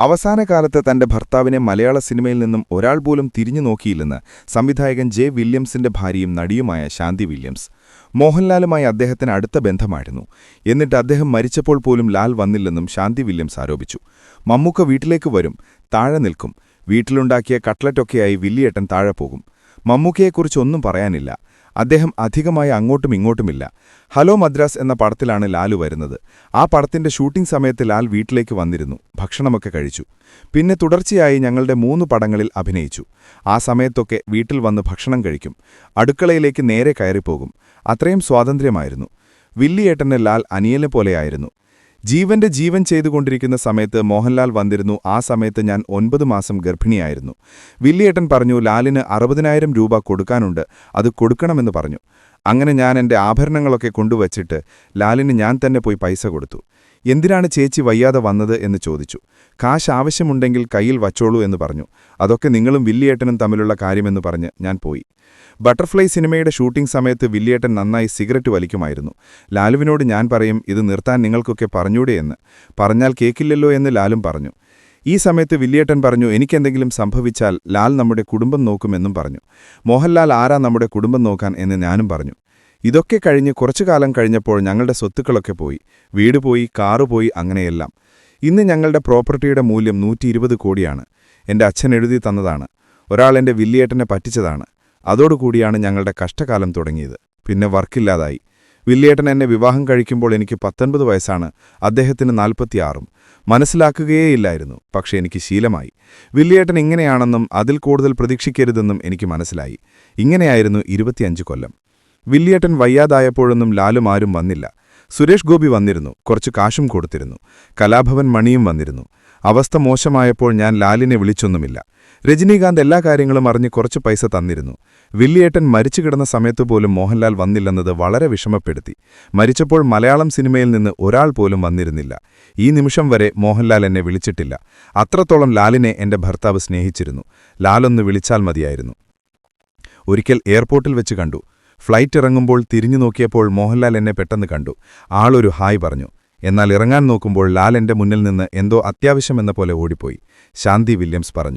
അവസാന കാലത്ത് തന്റെ ഭർത്താവിനെ മലയാള സിനിമയിൽ നിന്നും ഒരാൾ പോലും തിരിഞ്ഞു നോക്കിയില്ലെന്ന് സംവിധായകൻ ജെ വില്യംസിന്റെ ഭാര്യയും നടിയുമായ ശാന്തി വില്യംസ്. മോഹൻലാലുമായി അദ്ദേഹത്തിന് അടുത്ത ബന്ധമായിരുന്നു. എന്നിട്ട് അദ്ദേഹം മരിച്ചപ്പോൾ പോലും ലാൽ വന്നില്ലെന്നും ശാന്തി വില്യംസ് ആരോപിച്ചു. മമ്മൂക്ക വീട്ടിലേക്ക് വരും താഴെ നിൽക്കും. വീട്ടിലുണ്ടാക്കിയ കട്ട്ലറ്റൊക്കെയായി വില്ലിയേട്ടൻ താഴെ പോകും. മമ്മൂക്കയെക്കുറിച്ചൊന്നും പറയാനില്ല. അദ്ദേഹം അധികമായി അങ്ങോട്ടും ഇങ്ങോട്ടുമില്ല. ഹലോ മദ്രാസ് എന്ന പടത്തിലാണ് ലാലു വരുന്നത്. ആ പടത്തിന്റെ ഷൂട്ടിംഗ് സമയത്ത് ലാൽ വീട്ടിലേക്ക് വന്നിരുന്നു. ഭക്ഷണമൊക്കെ കഴിച്ചു. പിന്നെ തുടർച്ചയായി ഞങ്ങളുടെ മൂന്ന് പടങ്ങളിൽ അഭിനയിച്ചു. ആ സമയത്തൊക്കെ വീട്ടിൽ വന്ന് ഭക്ഷണം കഴിക്കും. അടുക്കളയിലേക്ക് നേരെ കയറിപ്പോകും. അത്രയും സ്വാതന്ത്ര്യമായിരുന്നു. വില്ലിയേട്ടനെ ലാൽ അനിയനെ പോലെയായിരുന്നു. ജീവന്റെ ജീവൻ ചെയ്തുകൊണ്ടിരിക്കുന്ന സമയത്ത് മോഹൻലാൽ വന്നിരുന്നു. ആ സമയത്ത് ഞാൻ ഒൻപത് മാസം ഗർഭിണിയായിരുന്നു. വില്ലിയേട്ടൻ പറഞ്ഞു ലാലിന് അറുപതിനായിരം രൂപ കൊടുക്കാനുണ്ട്. അത് കൊടുക്കണമെന്ന് പറഞ്ഞു. അങ്ങനെ ഞാൻ എന്റെ ആഭരണങ്ങളൊക്കെ കൊണ്ടുവച്ചിട്ട് ലാലിന് ഞാൻ തന്നെ പോയി പൈസ കൊടുത്തു. എന്തിനാണ് ചേച്ചി വയ്യാതെ വന്നത് എന്ന് ചോദിച്ചു. കാശ് ആവശ്യമുണ്ടെങ്കിൽ കയ്യിൽ വച്ചോളൂ എന്ന് പറഞ്ഞു. അതൊക്കെ നിങ്ങളും വില്ലിയേട്ടനും തമ്മിലുള്ള കാര്യമെന്ന് പറഞ്ഞ് ഞാൻ പോയി. ബട്ടർഫ്ലൈ സിനിമയുടെ ഷൂട്ടിംഗ് സമയത്ത് വില്ലിയേട്ടൻ നന്നായി സിഗരറ്റ് വലിക്കുമായിരുന്നു. ലാലുവിനോട് ഞാൻ പറയും ഇത് നിർത്താൻ നിങ്ങൾക്കൊക്കെ പറഞ്ഞൂടെ എന്ന്. പറഞ്ഞാൽ കേക്കില്ലല്ലോ എന്ന് ലാലും പറഞ്ഞു. ഈ സമയത്ത് വില്ലിയേട്ടൻ പറഞ്ഞു എനിക്കെന്തെങ്കിലും സംഭവിച്ചാൽ ലാൽ നമ്മുടെ കുടുംബം നോക്കുമെന്നും പറഞ്ഞു. മോഹൻലാൽ ആരാ നമ്മുടെ കുടുംബം നോക്കാൻ? എന്ന് ഞാനും പറഞ്ഞു. ഇതൊക്കെ കഴിഞ്ഞ് കുറച്ചു കാലം കഴിഞ്ഞപ്പോൾ ഞങ്ങളുടെ സ്വത്തുക്കളൊക്കെ പോയി. വീട് പോയി കാറ് പോയി അങ്ങനെയെല്ലാം. ഇന്ന് ഞങ്ങളുടെ പ്രോപ്പർട്ടിയുടെ മൂല്യം നൂറ്റി കോടിയാണ്. എന്റെ അച്ഛൻ എഴുതി തന്നതാണ്. ഒരാൾ എന്റെ വില്ലിയേട്ടനെ പറ്റിച്ചതാണ്. അതോടുകൂടിയാണ് ഞങ്ങളുടെ കഷ്ടകാലം തുടങ്ങിയത്. പിന്നെ വർക്കില്ലാതായി. വില്ലിയേട്ടൻ എന്നെ വിവാഹം കഴിക്കുമ്പോൾ എനിക്ക് പത്തൊൻപത് വയസ്സാണ്. അദ്ദേഹത്തിന് നാൽപ്പത്തിയാറും. മനസ്സിലാക്കുകയേയില്ലായിരുന്നു പക്ഷെ എനിക്ക് ശീലമായി. വില്ലിയേട്ടൻ ഇങ്ങനെയാണെന്നും അതിൽ കൂടുതൽ പ്രതീക്ഷിക്കരുതെന്നും എനിക്ക് മനസ്സിലായി. ഇങ്ങനെയായിരുന്നു ഇരുപത്തിയഞ്ച് കൊല്ലം. വില്ലിയേട്ടൻ വയ്യാതായപ്പോഴൊന്നും ലാലും ആരും വന്നില്ല. സുരേഷ് ഗോപി വന്നിരുന്നു. കുറച്ച് കാശും കൊടുത്തിരുന്നു. കലാഭവൻ മണിയും വന്നിരുന്നു. അവസ്ഥ മോശമായപ്പോൾ ഞാൻ ലാലിനെ വിളിച്ചൊന്നുമില്ല. രജനീകാന്ത് എല്ലാ കാര്യങ്ങളും അറിഞ്ഞ് കുറച്ച് പൈസ തന്നിരുന്നു. വില്ലിയേട്ടൻ മരിച്ചു കിടന്ന സമയത്തു പോലും മോഹൻലാൽ വന്നില്ലെന്നത് വളരെ വിഷമപ്പെടുത്തി. മരിച്ചപ്പോൾ മലയാളം സിനിമയിൽ നിന്ന് ഒരാൾ പോലും വന്നിരുന്നില്ല. ഈ നിമിഷം വരെ മോഹൻലാൽ എന്നെ വിളിച്ചിട്ടില്ല. അത്രത്തോളം ലാലിനെ എന്റെ ഭർത്താവ് സ്നേഹിച്ചിരുന്നു. ലാലൊന്ന് വിളിച്ചാൽ മതിയായിരുന്നു. ഒരിക്കൽ എയർപോർട്ടിൽ വെച്ച് കണ്ടു. ഫ്ലൈറ്റ് ഇറങ്ങുമ്പോൾ തിരിഞ്ഞു നോക്കിയപ്പോൾ മോഹൻലാൽ എന്നെ പെട്ടെന്ന് കണ്ടു. ആളൊരു ഹായ് പറഞ്ഞു. എന്നാൽ ഇറങ്ങാൻ നോക്കുമ്പോൾ ലാൽ എന്റെ മുന്നിൽ നിന്ന് എന്തോ അത്യാവശ്യമെന്ന പോലെ ഓടിപ്പോയി. ശാന്തി വില്യംസ് പറഞ്ഞു.